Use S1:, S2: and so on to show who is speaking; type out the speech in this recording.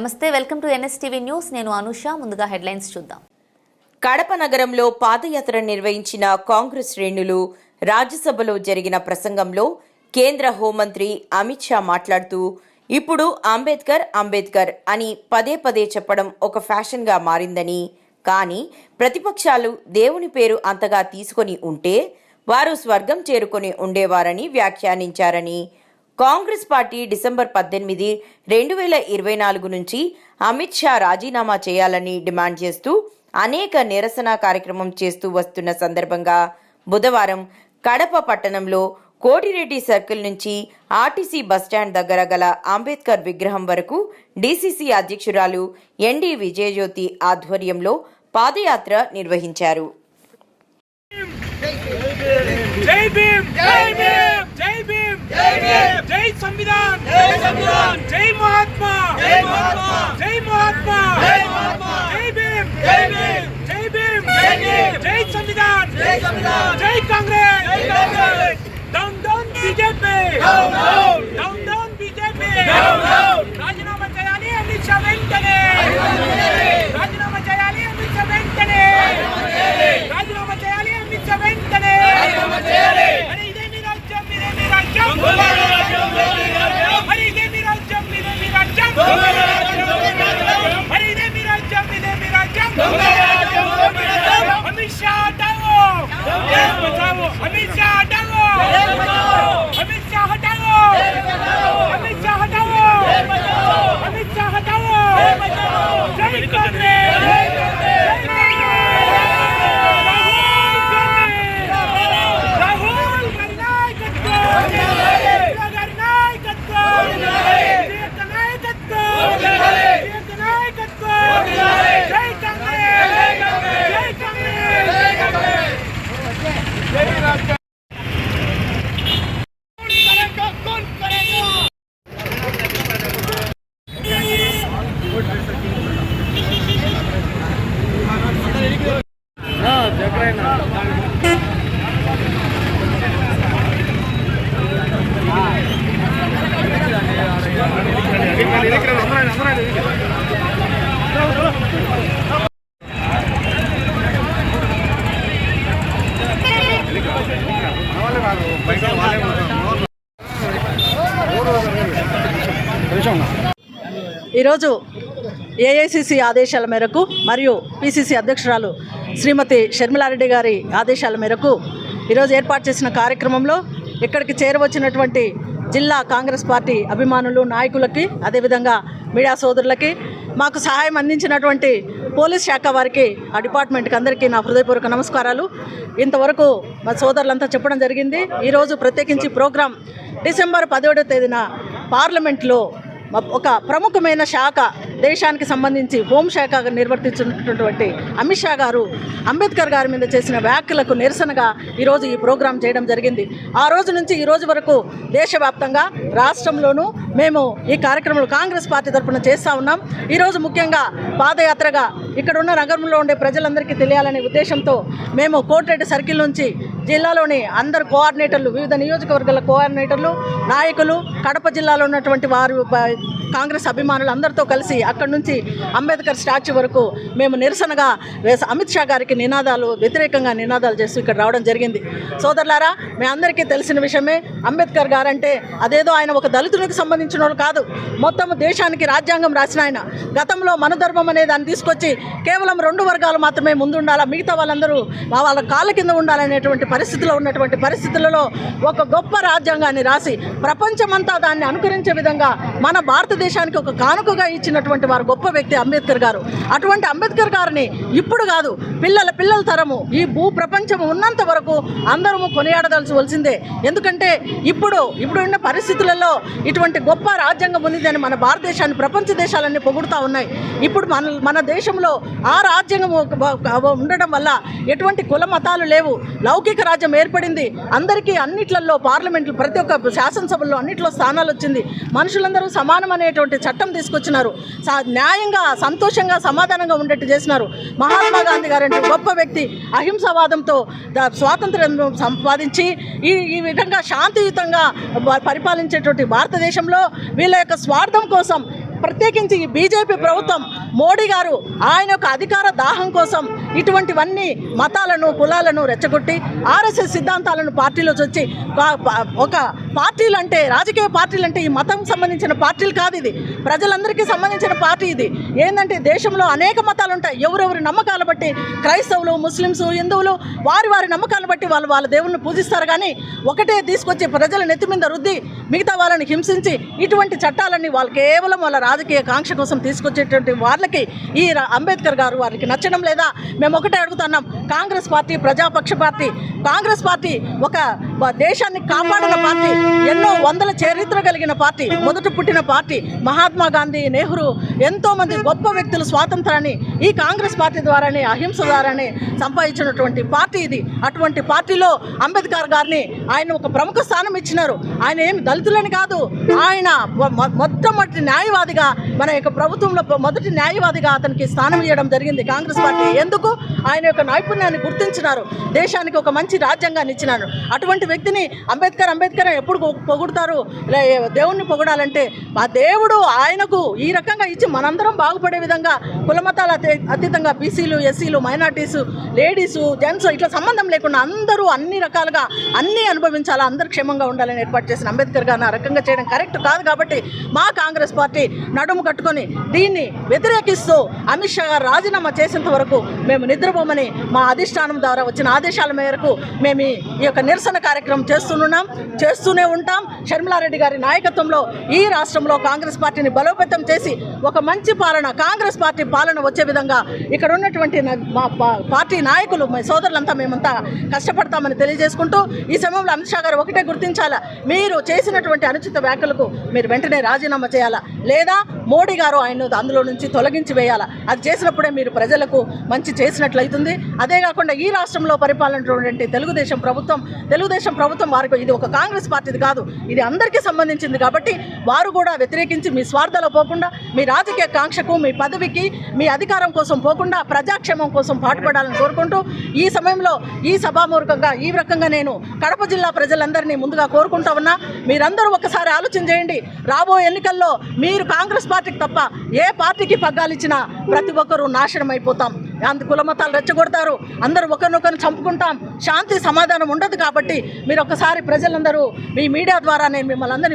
S1: నమస్తే welcome to NSTV news. నేను అనుష ముందుగా హెడ్లైన్స్ చూద్దాం.
S2: కడప నగరంలో పాదయాత్ర నిర్వహించిన కాంగ్రెస్ శ్రేణులు రాజ్యసభలో జరిగిన ప్రసంగంలో కేంద్ర హోంమంత్రి అమిత్ షా మాట్లాడుతూ ఇప్పుడు అంబేద్కర్ అంబేద్కర్ అని పదే పదే చెప్పడం ఒక ఫ్యాషన్గా మారిందని. కానీ ప్రతిపక్షాలు దేవుని పేరు అంతగా తీసుకొని ఉంటే వారు స్వర్గం చేరుకొని ఉండేవారని వ్యాఖ్యానించారని కాంగ్రెస్ పార్టీ డిసెంబర్ పద్దెనిమిది రెండు వేల ఇరవై నాలుగు నుంచి అమిత్ షా రాజీనామా చేయాలని డిమాండ్ చేస్తూ అనేక నిరసన కార్యక్రమం చేస్తూ వస్తున్న సందర్భంగా బుధవారం కడప పట్టణంలో కోటిరెడ్డి సర్కిల్ నుంచి ఆర్టీసీ బస్టాండ్ దగ్గర గల అంబేద్కర్ విగ్రహం వరకు డీసీసీ అధ్యక్షురాలు ఎన్డీ విజయజ్యోతి ఆధ్వర్యంలో పాదయాత్ర నిర్వహించారు.
S3: జై భీమ్! జై భీమ్! జై భీమ్ జై సంవిధాన్ జై సంవిధాన్ జై మహాత్మా జై మహాత్మా జై మహాత్మా జై మహాత్మా జై భీమ్ జై భీమ్ జై భీమ్ జై భీమ్ జై సంవిధాన్ జై సంవిధాన్ జై కాంగ్రెస్ జై Congress down down BJP down down down down BJP down down రాజీనామా చేయాలి అమిత్ షా వెంటనే రాజీనామా చేయాలి అమిత్ షా వెంటనే రాజీనామా చేయాలి అమిత్ షా వెంటనే మరి ఇదే మీ రాజ్యం మీదే మీ రాజ్యం మరి ఇదే మీ రాజ్యం మీదే మీ రాజ్యం మరి ఇదే మీ రాజ్యం మీదే మీ రాజ్యం అమిత్ షా హటావో బచావో అమిత్ షా హటావో అమిత్ షా హటావో అమిత్ షా హటావో అమిత్ షా హటావో జై కాంగ్రెస్ జై రాహుల్
S4: ఈరోజు ఏఐసిసి ఆదేశాల మేరకు మరియు పిసిసి అధ్యక్షురాలు శ్రీమతి షర్మిలారెడ్డి గారి ఆదేశాల మేరకు ఈరోజు ఏర్పాటు చేసిన కార్యక్రమంలో ఇక్కడికి చేరవచ్చినటువంటి జిల్లా కాంగ్రెస్ పార్టీ అభిమానులు నాయకులకి అదేవిధంగా మీడియా సోదరులకి మాకు సహాయం అందించినటువంటి పోలీస్ శాఖ వారికి ఆ డిపార్ట్మెంట్కి అందరికీ నా హృదయపూర్వక నమస్కారాలు. ఇంతవరకు మా సోదరులంతా చెప్పడం జరిగింది. ఈరోజు ప్రత్యేకించి ప్రోగ్రాం డిసెంబర్ పదిహేడో తేదీన పార్లమెంట్లో ఒక ప్రముఖమైన శాఖ దేశానికి సంబంధించి హోంశాఖ నిర్వర్తించినటువంటి అమిత్ షా గారు అంబేద్కర్ గారి మీద చేసిన వ్యాఖ్యలకు నిరసనగా ఈరోజు ఈ ప్రోగ్రాం చేయడం జరిగింది. ఆ రోజు నుంచి ఈ రోజు వరకు దేశవ్యాప్తంగా రాష్ట్రంలోనూ మేము ఈ కార్యక్రమంలో కాంగ్రెస్ పార్టీ తరఫున చేస్తూ ఉన్నాం. ఈరోజు ముఖ్యంగా పాదయాత్రగా ఇక్కడ ఉన్న నగరంలో ఉండే ప్రజలందరికీ తెలియాలనే ఉద్దేశంతో మేము కోటరెడ్డి సర్కిల్ నుంచి జిల్లాలోని అందరు కోఆర్డినేటర్లు వివిధ నియోజకవర్గాల కోఆర్డినేటర్లు నాయకులు కడప జిల్లాలో ఉన్నటువంటి వారు కాంగ్రెస్ అభిమానులు అందరితో కలిసి అక్కడి నుంచి అంబేద్కర్ స్టాచ్యూ వరకు మేము నిరసనగా అమిత్ షా గారికి నినాదాలు వ్యతిరేకంగా నినాదాలు చేస్తూ ఇక్కడ రావడం జరిగింది. సోదరులారా మీ అందరికీ తెలిసిన విషయమే అంబేద్కర్ గారంటే అదేదో ఆయన ఒక దళితునికి సంబంధించిన వాళ్ళు కాదు. మొత్తం దేశానికి రాజ్యాంగం రాసిన ఆయన. గతంలో మనధర్మం అనే దాన్ని తీసుకొచ్చి కేవలం రెండు వర్గాలు మాత్రమే ముందు ఉండాలా మిగతా వాళ్ళందరూ వాళ్ళ కాళ్ళ కింద ఉండాలనేటువంటి పరిస్థితిలో ఉన్నటువంటి పరిస్థితులలో ఒక గొప్ప రాజ్యాంగాన్ని రాసి ప్రపంచమంతా దాన్ని అనుకరించే విధంగా మన భారతదేశానికి ఒక కానుకగా ఇచ్చినటువంటి వారు గొప్ప వ్యక్తి అంబేద్కర్ గారు. అటువంటి అంబేద్కర్ గారిని ఇప్పుడు కాదు పిల్లల పిల్లల తరము ఈ భూ ప్రపంచం ఉన్నంత వరకు అందరము కొనియాడదలవలసిందే ఎందుకంటే ఇప్పుడు ఇప్పుడు ఉన్న పరిస్థితులలో ఇటువంటి గొప్ప రాజ్యాంగం ఉందని మన భారతదేశాన్ని ప్రపంచ దేశాలన్నీ పొగుడుతూ ఉన్నాయి. ఇప్పుడు మన మన దేశంలో ఆ రాజ్యాంగం ఉండడం వల్ల ఎటువంటి కుల మతాలు లేవు. లౌకిక రాజ్యం ఏర్పడింది. అందరికీ అన్నిట్లలో పార్లమెంట్లు ప్రతి ఒక్క శాసనసభల్లో అన్నిట్లో స్థానాలు వచ్చింది. మనుషులందరూ సమానం అనేటువంటి చట్టం తీసుకొచ్చినారు. సా- న్యాయంగా సంతోషంగా సమాధానంగా ఉండేట్టు చేసినారు. మహాత్మా గాంధీ గారంటే గొప్ప వ్యక్తి. అహింసావాదంతో స్వాతంత్ర్యం సంపాదించి ఈ ఈ విధంగా శాంతియుతంగా పరిపాలించేటువంటి భారతదేశంలో వీళ్ళ యొక్క స్వార్థం కోసం ప్రత్యేకించి ఈ బీజేపీ ప్రభుత్వం మోడీ గారు ఆయన యొక్క అధికార దాహం కోసం ఇటువంటివన్నీ మతాలను కులాలను రెచ్చగొట్టి ఆర్ఎస్ఎస్ సిద్ధాంతాలను పార్టీలో వచ్చి ఒక పార్టీలు అంటే రాజకీయ పార్టీలు అంటే ఈ మతం సంబంధించిన పార్టీలు కాదు ఇది. ప్రజలందరికీ సంబంధించిన పార్టీ ఇది. ఏంటంటే దేశంలో అనేక మతాలు ఉంటాయి ఎవరెవరి నమ్మకాలు బట్టి క్రైస్తవులు ముస్లిమ్స్ హిందువులు వారి వారి నమ్మకాలను బట్టి వాళ్ళు వాళ్ళ దేవుణ్ణి పూజిస్తారు. కానీ ఒకటే తీసుకొచ్చి ప్రజల నెత్తి మీద రుద్ది మిగతా వాళ్ళని హింసించి ఇటువంటి చట్టాలన్నీ వాళ్ళు కేవలం వాళ్ళ రాజకీయ కాంక్ష కోసం తీసుకొచ్చేటువంటి వాళ్ళకి ఈ రా- అంబేద్కర్ గారు వారికి నచ్చడం లేదా? మేము ఒకటే అడుగుతున్నాం. కాంగ్రెస్ పార్టీ ప్రజాపక్ష పార్టీ కాంగ్రెస్ పార్టీ ఒక దేశాన్ని కాపాడిన పార్టీ ఎన్నో వందల చరిత్ర కలిగిన పార్టీ మొదట పుట్టిన పార్టీ మహాత్మా గాంధీ నెహ్రూ ఎంతోమంది గొప్ప వ్యక్తులు స్వాతంత్రాన్ని ఈ కాంగ్రెస్ పార్టీ ద్వారానే అహింస ద్వారానే సంపాదించినటువంటి పార్టీ ఇది. అటువంటి పార్టీలో అంబేద్కర్ గారిని ఆయన ఒక ప్రముఖ స్థానం ఇచ్చినారు. ఆయన ఏమి దళితులని కాదు ఆయన మొట్టమొదటి న్యాయవాదిగా మన యొక్క ప్రభుత్వంలో మొదటి న్యాయవాదిగా అతనికి స్థానం ఇవ్వడం జరిగింది కాంగ్రెస్ పార్టీ. ఎందుకు? ఆయన యొక్క నైపుణ్యం నైపుణ్యాన్ని గుర్తించినారు. దేశానికి ఒక మంచి రాజ్యాంగాన్ని ఇచ్చినారు. అటువంటి వ్యక్తిని అంబేద్కర్ అంబేద్కర్ ఎప్పుడు పొగుడతారు? దేవుణ్ణి పొగడాలంటే మా దేవుడు ఆయనకు ఈ రకంగా ఇచ్చి మనందరం బాగుపడే విధంగా కులమతాల అతీతంగా బీసీలు ఎస్సీలు మైనార్టీస్ లేడీస్ జెంట్స్ ఇట్లా సంబంధం లేకుండా అందరూ అన్ని రకాలుగా అన్నీ అనుభవించాలా? అందరు క్షేమంగా ఉండాలని ఏర్పాటు చేసిన అంబేద్కర్ గారిని ఆ రకంగా చేయడం కరెక్ట్ కాదు కాబట్టి మా కాంగ్రెస్ పార్టీ నడుము కట్టుకొని దీన్ని వ్యతిరేకిస్తూ అమిత్ షా గారు రాజీనామా చేసేంత వరకు మేము నిద్రపోమని మా అధిష్టానం ద్వారా వచ్చిన ఆదేశాల మేరకు మేము ఈ- యొక్క నిరసన కార్యక్రమం చేస్తున్నాం చేస్తూనే ఉంటాం. షర్మిలారెడ్డి గారి నాయకత్వంలో ఈ రాష్ట్రంలో కాంగ్రెస్ పార్టీని బలోపేతం చేసి ఒక మంచి పాలన కాంగ్రెస్ పార్టీ పాలన వచ్చే విధంగా ఇక్కడ ఉన్నటువంటి మా పార్టీ నాయకులు మా సోదరులంతా మేమంతా కష్టపడతామని తెలియజేసుకుంటూ ఈ సమయంలో అమిత్ షా గారు ఒకటే గుర్తించాలా మీరు చేసినటువంటి అనుచిత వ్యాఖ్యలకు మీరు వెంటనే రాజీనామా చేయాలా లేదా మోడీ గారు ఆయన అందులో నుంచి తొలగించి వేయాలా? అది చేసినప్పుడే మీరు ప్రజలకు మంచి చేసినట్లయితుంది. అదే కాకుండా ఈ రాష్ట్రంలో పరిపాలనటువంటి తెలుగుదేశం ప్రభుత్వం తెలుగుదేశం ప్రభుత్వం వారికి ఇది ఒక కాంగ్రెస్ పార్టీది కాదు. ఇది అందరికీ సంబంధించింది కాబట్టి వారు కూడా వ్యతిరేకించి మీ స్వార్థలో పోకుండా మీ రాజకీయ కాంక్షకు మీ పదవికి మీ అధికారం కోసం పోకుండా ప్రజాక్షేమం కోసం పాటుపడాలని కోరుకుంటూ ఈ సమయంలో ఈ సభామూర్ఖంగా ఈ రకంగా నేను కడప జిల్లా ప్రజలందరినీ ముందుగా కోరుకుంటా ఉన్నా. మీరందరూ ఒకసారి ఆలోచన చేయండి. రాబోయే ఎన్నికల్లో మీరు కాంగ్రెస్ పార్టీకి తప్ప ఏ పార్టీకి పగ్గాలిచ్చినా ప్రతి ఒక్కరూ నాశనం అయిపోతాం అంత కులమతాలు రెచ్చగొడతారు. అందరూ ఒకరినొకరు చంపుకుంటాం. శాంతి సమాధానం ఉండదు కాబట్టి మీరు ఒకసారి ప్రజలందరూ మీ మీడియా ద్వారా నేను మిమ్మల్ని అందరినీ